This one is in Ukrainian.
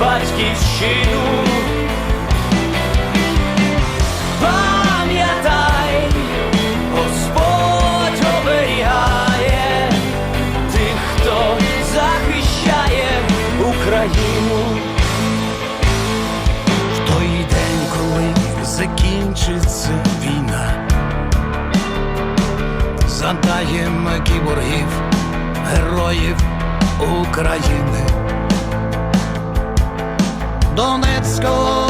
Батьківщину. Пам'ятай, Господь тих, хто захищає Україну. Той день, коли закінчиться війна, задаємо кіборгів, героїв України. don't let's go